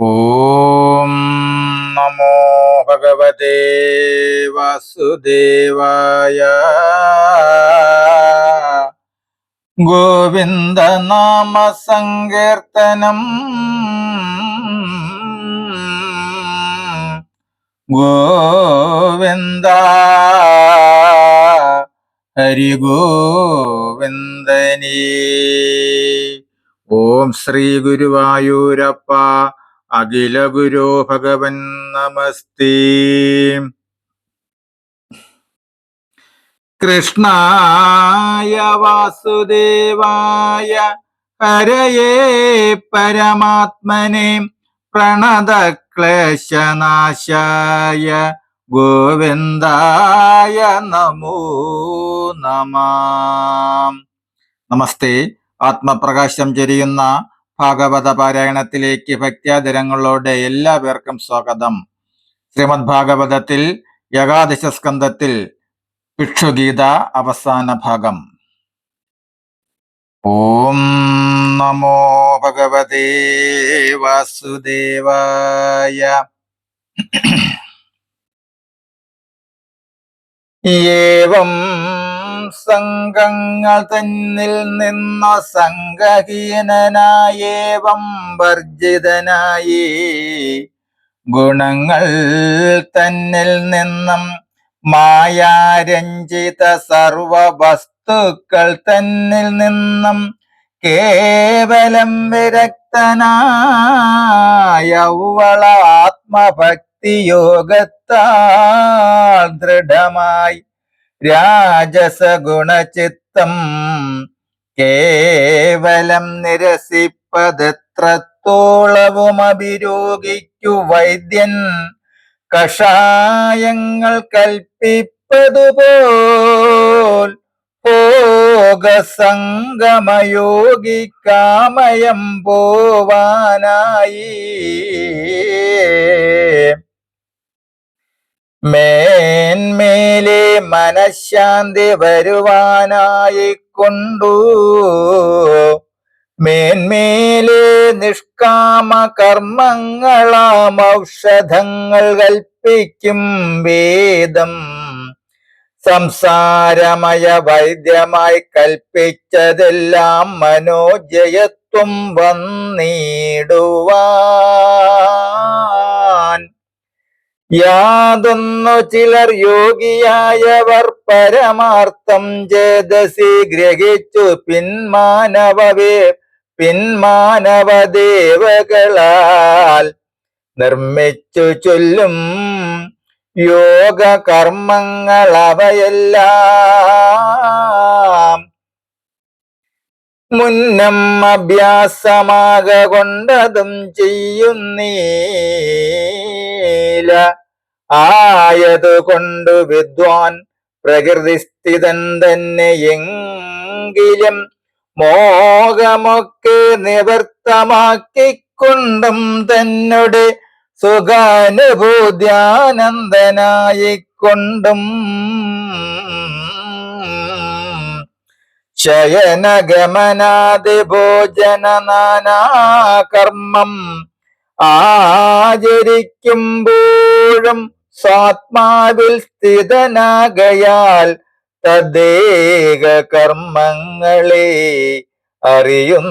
ഓം നമോ ഭഗവതേ വാസുദേവായ ഗോവിന്ദ നാമ സങ്കീർത്തനം ഗോവിന്ദ ഹരി ഗോവിന്ദനീ ഓം ശ്രീ ഗുരുവായൂരപ്പ അഖില ഗുരോ ഭഗവൻ നമസ്തി. കൃഷ്ണായ വാസുദേവായ ഹരയേ പരമാത്മനെ പ്രണതക്ലേശനാശായ ഗോവിന്ദായ നമോ നമ. നമസ്തേ. ആത്മപ്രകാശം ചൊരിയുന്ന ഭാഗവത പാരായണത്തിലേക്ക് ഭക്ത്യാദരങ്ങളോടെ എല്ലാ പേർക്കും സ്വാഗതം. ശ്രീമദ് ഭാഗവതത്തിൽ ഏകാദശ സ്കന്ധത്തിൽ ഭിക്ഷുഗീത അവസാന ഭാഗം. ഓം നമോ ഭഗവതേ വാസുദേവായ. സംഘങ്ങൾ തന്നിൽ നിന്ന സംഘഹീനനായേവം വർജിതനായി. ഗുണങ്ങൾ തന്നിൽ നിന്നും മായാരഞ്ജിത സർവ വസ്തുക്കൾ തന്നിൽ നിന്നും കേവലം യോഗത്താൽ ദൃഢമായി രാജസ ഗുണചിത്തം കേവലം നിരസിപ്പതെത്രത്തോളവും അഭിരോഗിക്കു വൈദ്യൻ കഷായങ്ങൾ കൽപ്പിപ്പതുപോൽ ഭോഗസംഗമയോഗി കാമയം പോവാനായി. മേന്മേലെ മനഃശാന്തി വരുവാനായി കൊണ്ടു മേന്മേലെ നിഷ്കാമ കർമ്മങ്ങളാം ഔഷധങ്ങൾ കൽപ്പിക്കും വേദം. സംസാരമയ വൈദ്യമായി കൽപ്പിച്ചതെല്ലാം മനോജയത്വം വന്നിടുവാൻ യാതൊന്നു ചിലർ യോഗിയായവർ പരമാർത്ഥം ചേതസി ഗ്രഹിച്ചു പിന്മാനവവേ പിന്മാനവദേവകളാൽ നിർമ്മിച്ചു ചൊല്ലും യോഗ കർമ്മങ്ങൾ അവയെല്ലാം മുന്നം അഭ്യാസമാക കൊണ്ടതും ചെയ്യുന്നീല. ആയതു വിദ്വാൻ പ്രകൃതിസ്ഥിതൻ തന്നെ എങ്കിലും മോഹമൊക്കെ നിവർത്തമാക്കിക്കൊണ്ടും തന്നോട് സുഖാനുഭൂത്യാനന്ദനായിക്കൊണ്ടും ശയനഗമനാദി ഭോജന നാനാകർമ്മം ആചരിക്കുമ്പോഴും സ്വാത്മാവിൽ സ്ഥിതനാകയാൽ തദ്ദേക കർമ്മങ്ങളെ അറിയും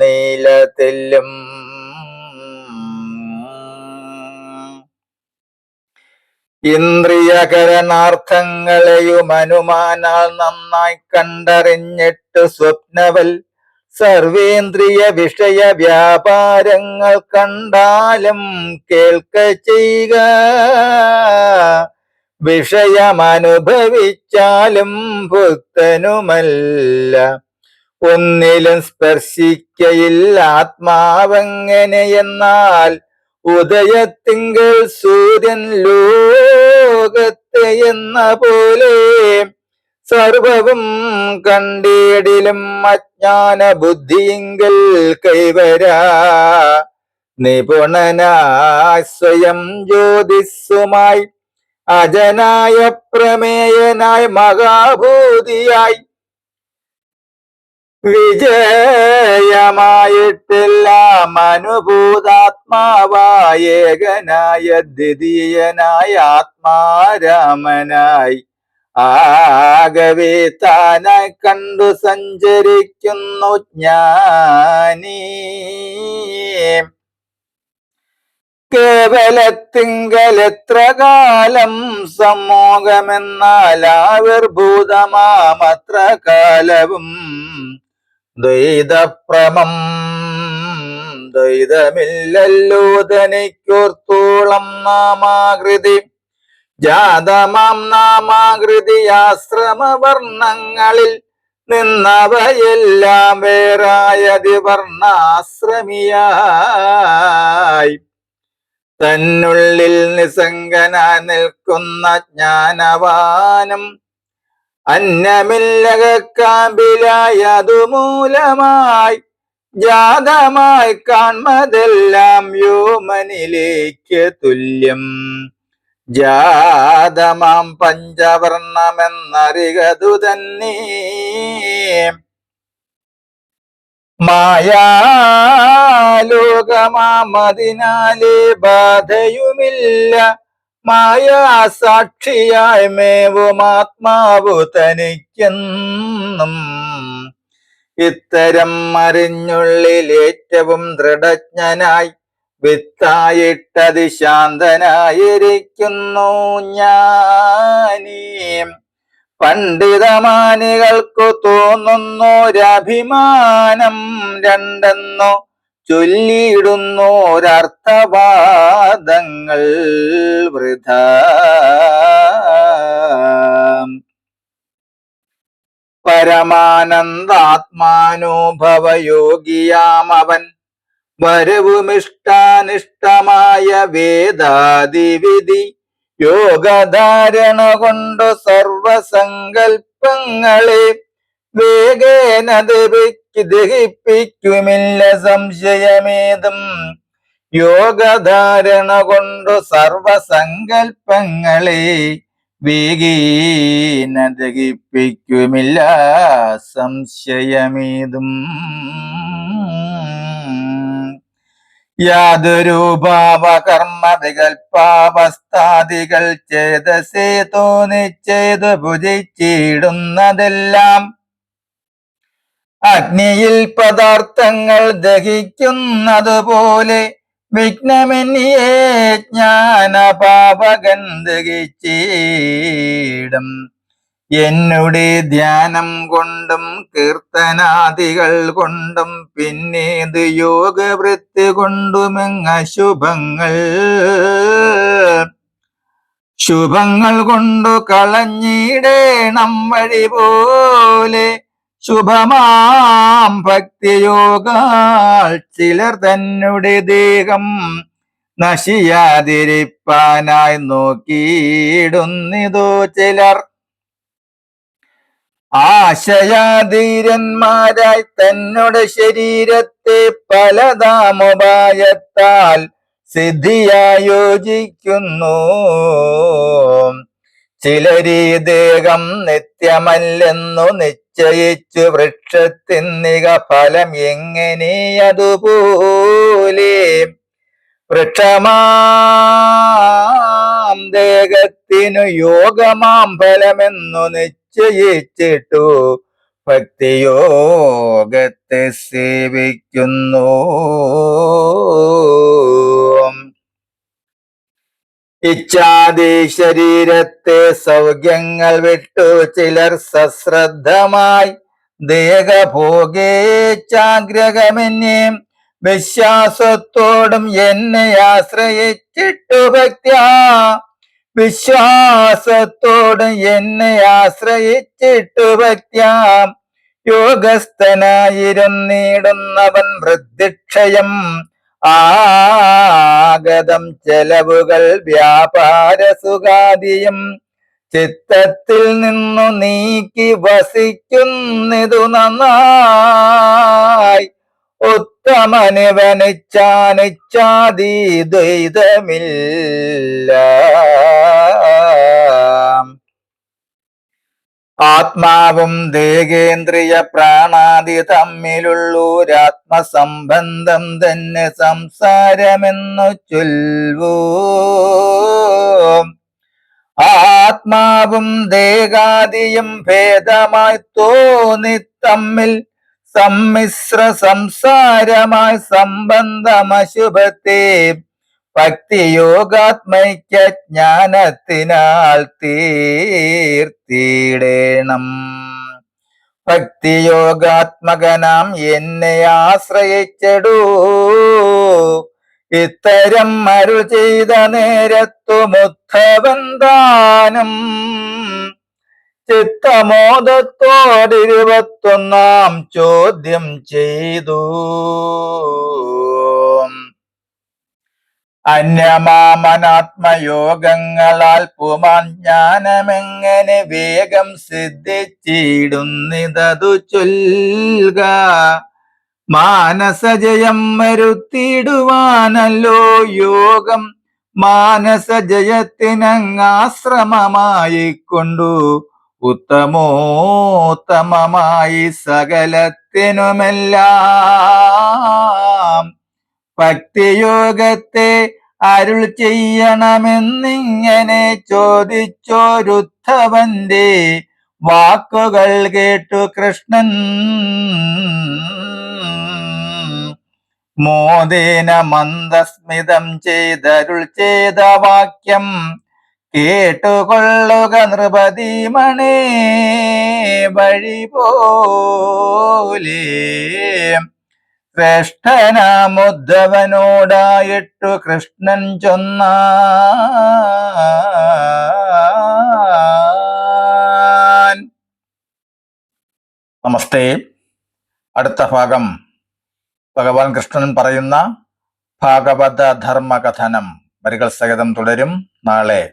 നീലത്തില്ലും ഇന്ദ്രിയകരണാർത്ഥങ്ങളെയും അനുമാനാൽ നന്നായി കണ്ടറിഞ്ഞിട്ട് സ്വപ്നവൽ സർവേന്ദ്രിയ വിഷയ വ്യാപാരങ്ങൾ കണ്ടാലും കേൾക്ക ചെയ്യുക. വിഷയമനുഭവിച്ചാലും ഭുക്തനുമല്ല. ഒന്നിലും സ്പർശിക്കയില്ല ആത്മാവെങ്ങനെയെന്നാൽ ഉദയത്തിങ്കൾ സൂര്യൻ ലോകത്തെ എന്ന പോലെ സർവവും കണ്ടിടിലും അജ്ഞാന ബുദ്ധിയെങ്കിൽ കൈവരാ. നിപുണനായി സ്വയം ജ്യോതിസുമായി അജനായ പ്രമേയനായി മഹാഭൂതിയായി വിജയമായിട്ടെല്ലാം അനുഭൂതാത്മാവായേകനായ ദ്വിതീയനായ ആത്മാരാമനായി. ആകവേ താന കണ്ടു സഞ്ചരിക്കുന്നു ജ്ഞാനീ. കേവലത്തിങ്കലെത്ര കാലം സമൂഹമെന്നാൽ ആവിർഭൂതമാമത്ര കാലവും ദ്വൈതപ്രമം ദ്വൈതമില്ലല്ലോ തനിക്കോർത്തോളം നാമാകൃതി. ജാതമാം നാമാകൃതി ആശ്രമവർണങ്ങളിൽ നിന്നവയെല്ലാം വേറായതി വർണാശ്രമിയായി. തന്നുള്ളിൽ നിസംഗന നിൽക്കുന്ന ജ്ഞാനവാനും അന്നമില്ലകാമ്പിലായതുമൂലമായി ജാതമായി കാൺമതെല്ലാം യോമനിലേക്ക് തുല്യം. ജാതമാം പഞ്ചവർണമെന്നറികതു തന്നെ മായാലോകമാമതിനാലേ ബാധയുമില്ല. മായാസാക്ഷിയായി മേവും ആത്മാവു തനിക്കെന്നും. ഇത്തരം അറിഞ്ഞുള്ളിൽ ഏറ്റവും ദൃഢജ്ഞനായി വിത്തായിട്ടതി ശാന്തനായിരിക്കുന്നു ഞാനീ. പണ്ഡിതമാനികൾക്കു തോന്നുന്നൊരഭിമാനം രണ്ടെന്നു ചൊല്ലിയിടുന്നോരർത്ഥവാദങ്ങൾ വൃഥ. പരമാനന്ദാത്മാനുഭവയോഗിയാമവൻ വരവുമിഷ്ടാനിഷ്ടമായ വേദാദിവിധി യോഗധാരണ കൊണ്ടു സർവസങ്കൽപ്പങ്ങളെ വേഗേന ദഹിപ്പിക്കുമില്ല സംശയമേതും. യോഗധാരണ കൊണ്ടു സർവസങ്കൽപ്പങ്ങളെ വേഗീന ദഹിപ്പിക്കുമില്ല സംശയമേതും. യാതൊരു ചെയ്ത് വികൽപ്പാവസ്ഥാദികൾ ചേതസേ തോന്നിച്ചേതു ഭുജിച്ചിടുന്നതെല്ലാം. അഗ്നിയിൽ പദാർത്ഥങ്ങൾ ദഹിക്കുന്നതുപോലെ വിഘ്നമെന്നിയേ ജ്ഞാനപാപകൻ ദഹിച്ചീടും. എന്നുടെ ധ്യാനം കൊണ്ടും കീർത്തനാദികൾ കൊണ്ടും പിന്നേത് യോഗവൃത്തി കൊണ്ടുമെങ്ങ ശുഭങ്ങൾ ശുഭങ്ങൾ കൊണ്ടു കളഞ്ഞിടേണം വഴി പോലെ ശുഭമാം ഭക്തിയോഗാൽ ചിലർ തന്നെ ദേഹം നശിയാതിരിപ്പാനായി നോക്കിയിടുന്നിതോ ചിലർ ആശയാധീരന്മാരായി തന്നോട് ശരീരത്തെ പലതാമുപായത്താൽ സിദ്ധിയായോജിക്കുന്നു. ചിലരീ ദേഹം നിത്യമല്ലെന്നു നിശ്ചയിച്ചു വൃക്ഷത്തിന്നിക ഫലം എങ്ങനെയതുപോലെ വൃക്ഷമാം ദേഹത്തിനു യോഗമാം ഫലമെന്നു നിശ്ചയിച്ചിട്ടു. ഭക്തിയോഗത്തെ സേവിക്കുന്നു. ഇച്ഛാദി ശരീരത്തെ സൗഖ്യങ്ങൾ വിട്ടു. ചിലർ സശ്രദ്ധമായി ദേഹഭോഗേച്ഛാഗ്രഹമെന്നെ വിശ്വാസത്തോടും എന്നെ ആശ്രയിച്ചിട്ടു ഭക്ത്യ. വിശ്വാസത്തോടും എന്നെ ആശ്രയിച്ചിട്ടു ഭക്ത്യാം യോഗസ്ഥനായിരുന്നിടുന്നവൻ വൃദ്ധിക്ഷയം. ആഗതം ചെലവുകൾ വ്യാപാര സുഖാദിയും. ചിത്തത്തിൽ നിന്നു നീക്കി വസിക്കുന്നിതു നന്നായി. ഉത്തമനിവനിച്ചാനിച്ചാതി ദ്വൈതമില്ല ആത്മാവും ദേഹേന്ദ്രിയ പ്രാണാദി തമ്മിലുള്ളൂരാത്മസംബന്ധം തന്നെ സംസാരമെന്നു ചൊൽവൂ. ആത്മാവും ദേഹാദിയും ഭേദമായി തോന്നി തമ്മിൽ സമ്മിശ്ര സംസാരമായി സംബന്ധമശുഭത്തെ ഭക്തിയോഗാത്മൈക്യ ജ്ഞാനത്തിനാൽ തീർത്തിടേണം. ഭക്തിയോഗാത്മകനാം എന്നെ ആശ്രയിച്ചടൂ. ഇത്തരം മരു ചെയ്ത നേരത്തു താനും ചിത്തമോദത്തോടിരുപത്തൊന്നാം ചോദ്യം ചെയ്തു. അന്യമാമനാത്മയോഗങ്ങളാൽ പുമാൻ ജ്ഞാനമെങ്ങനെ വേഗം സിദ്ധിച്ചിടുന്നിതതു ചൊല്ലുക മാനസജയം വരുത്തിയിടുവാനല്ലോ യോഗം. മാനസജയത്തിനങ്ങാശ്രമമായി കൊണ്ടു ഉത്തമോത്തമമായി സകലത്തിനുമെല്ലാം ഭക്തിയോഗത്തെ അരുൾ ചെയ്യണമെന്നിങ്ങനെ ചോദിച്ചോരുദ്ധവന്റെ വാക്കുകൾ കേട്ടു കൃഷ്ണൻ. മോദേന മന്ദസ്മിതം ചെയ്തരുൾ ചെയ്ത വാക്യം കേട്ടുകൊള്ളുക നൃപതി മണേ വഴി പോലെ. ശ്രേഷ്ഠനാമുദ്ധവനോടായിട്ടു കൃഷ്ണൻ ചൊന്ന. നമസ്തേ. അടുത്ത ഭാഗം. ഭഗവാൻ കൃഷ്ണൻ പറയുന്ന ഭാഗവത ധർമ്മകഥനം വരികൾ സഹിതം തുടരും. നാളെ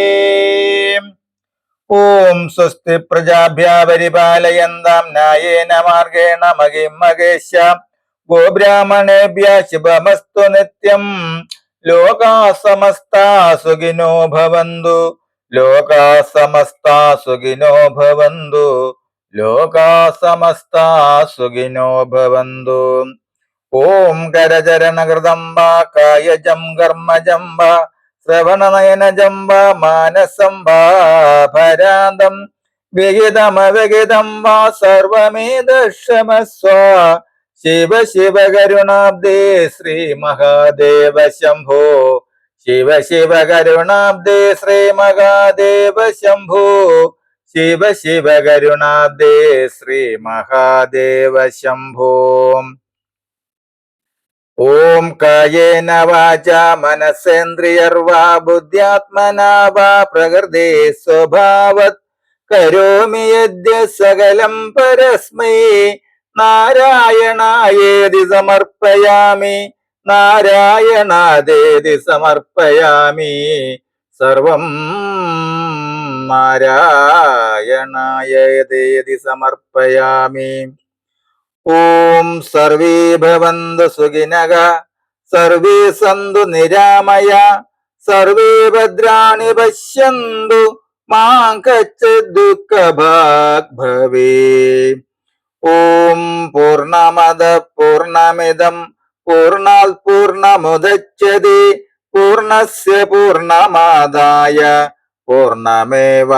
ഓം സ്വസ്തി പ്രജാഭ്യാ പരിപാലയന്താം ന്യായേന മാർഗേണ മഹിം മഹേശ ഗോബ്രാഹ്മണേഭ്യ ശുഭമസ്തു നിത്യം. ലോകാ സമസ്ത സുഖിനോ ഭവന്തു. ലോകാ സമസ്ത സുഖിനോ ഭവന്തു. ലോകാ സമസ്ത സുഖിനോ ഭവന്തു. ഓം കരചരണകൃതംബ കായജം കർമ്മജംബ. ശ്രവണനയനജംബ മാനസം ഭരാന്തം. വിഹിതമവിഹിതം വാ സർവമേതക്ഷമസ്വ. ശിവ ശിവ കരുണാബ്ദേ ശ്രീ മഹാദേവ ശംഭോ. ശിവ ശിവ കരുണാബ്ദേ ശ്രീ മഹാദേവ ശംഭോ. ശിവ ശിവ കരുണാബ്ദേ ശ്രീ മഹാദേവ ശംഭോ. ഓം കായേന വാച മനസേന്ദ്രിയർവാ ബുദ്ധ്യാത്മനാ വാ പ്രകൃതി സ്വഭാവത്. കരോമി യദ്യ സകലം പരസ്മൈ. നാരായണായേതി സമർപ്പയാമി. നാരായണാദേതി സമർപ്പയാമി. സർവം നാരായണായേതി സമർപ്പയാമി. ഓം സർവേ ഭവന്തു സുഖിനക സർവേ സന്തു നിരാമയ സർവേ ഭദ്രാണി പശ്യന്തു മാ ദുഃഖഭാഗ് ഭവേ ഓം പൂർണമദ പൂർണമിതം പൂർണാത് പൂർണമുദച്ഛതി പൂർണസ്യ പൂർണമാദായ പൂർണമേവാവശിഷ്യത്തെ